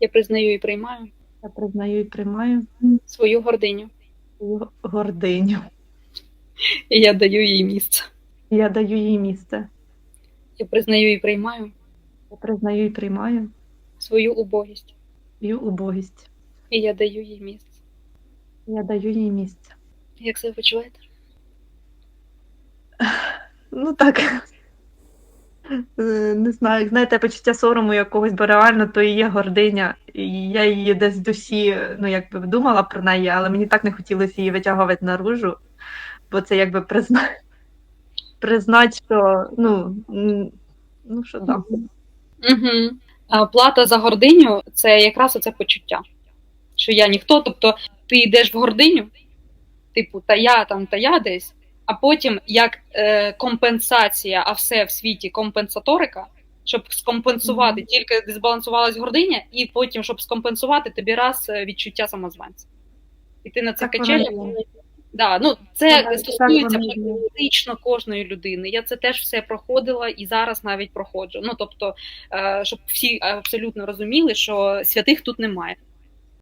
Я признаю і приймаю Я признаю і приймаю свою гординю. свою гординю. І я даю їй місце. Я даю їй місце. Я признаю і приймаю Я признаю і приймаю свою убогість. свою убогість. І я даю їй місце. Я даю їй місце. Як себе почуваєте? Ну так. Е, Не знаю, знаєте, почуття сорому якогось, бо реально то і є гординя. І я її десь душі, ну якби думала про неї, але мені так не хотілося її витягувати наружу, бо це якби признати, признати, що ну, ну що да. Угу. А плата за гординю це якраз оце почуття. Що я ніхто, тобто ти йдеш в гординю, типу, та я там, та я десь, а потім як е, компенсація, а все в світі компенсаторика, щоб скомпенсувати, Мгм. тільки дисбалансувалась гординя, і потім, щоб скомпенсувати, тобі раз е, відчуття самозванця. І ти на це качелі. Да, ну це Так, стосується так практично кожної людини. Я це теж все проходила і зараз навіть проходжу. Ну тобто, е, щоб всі абсолютно розуміли, що святих тут немає.